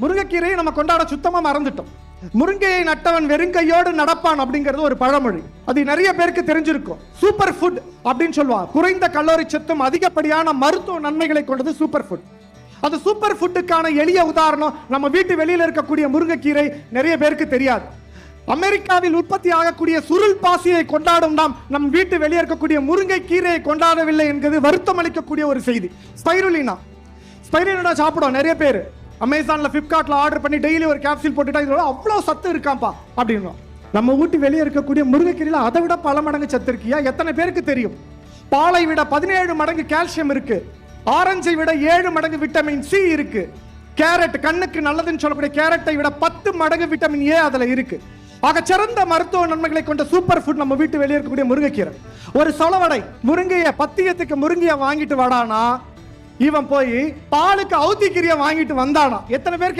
முருங்கைக்கீரையை நம்ம கொண்டாட சுத்தமாக மறந்துட்டோம். முருங்கையை நட்டவன் வெறுங்கையோடு நடப்பான் அப்படிங்கிறது ஒரு பழமொழி. அது நிறைய பேருக்கு தெரிஞ்சிருக்கும். சூப்பர் ஃபுட் அப்படின்னு சொல்லுவாங்க. குறைந்த கல்லோரி சத்தும் அதிகப்படியான மருத்துவ நன்மைகளை கொண்டது சூப்பர் ஃபுட். அந்த சூப்பர் ஃபுட்டுக்கான எளிய உதாரணம் நம்ம வீட்டு வெளியில் இருக்கக்கூடிய முருங்கைக்கீரை நிறைய பேருக்கு தெரியாது. அமெரிக்காவில் உற்பத்தி ஆகக்கூடிய சுருள் பாசியை கொண்டாடும் நாம் நம் வீட்டு வெளியே இருக்கக்கூடிய முருங்கை கீரையை கொண்டாடவில்லை என்பது வருத்தம் அளிக்கக்கூடிய ஒரு செய்தி. ஸ்பைருலினா. ஸ்பைருலினா சாப்பிடும் நிறைய பேர். அமேசான்ல பிளிப்கார்ட்ல ஆர்டர் பண்ணி டெய்லி ஒரு கேப்சூல் போட்டுட்டா இதோட அவ்வளோ சத்து இருக்காம்பா அப்படின்றோம் நம்ம ஊட்டி வெளியே இருக்கக்கூடிய முருங்கைக்கீரையில் அதை விட பல மடங்கு சத்து இருக்கியா? எத்தனை பேருக்கு தெரியும்? பாலை விட பதினேழு மடங்கு கால்சியம் இருக்கு. ஆரஞ்சை விட ஏழு மடங்கு விட்டமின் சி இருக்கு. கேரட் கண்ணுக்கு நல்லதுன்னு சொல்லக்கூடிய கேரட்டை விட பத்து மடங்கு விட்டமின் ஏ அதுல இருக்கு. ஆக சிறந்த மருத்துவ நன்மைகளை கொண்ட சூப்பர் ஃபுட் நம்ம வீட்டு வெளியே இருக்கக்கூடிய முருங்கைக்கீரை. ஒரு சொலவடை முருங்கைய பத்தியத்துக்கு முருங்கைய வாங்கிட்டு வாடானா இவன் போய் பாலுக்கு அவுத்திக்கீரையை வாங்கிட்டு வந்தானா. எத்தனை பேர் கேள்வி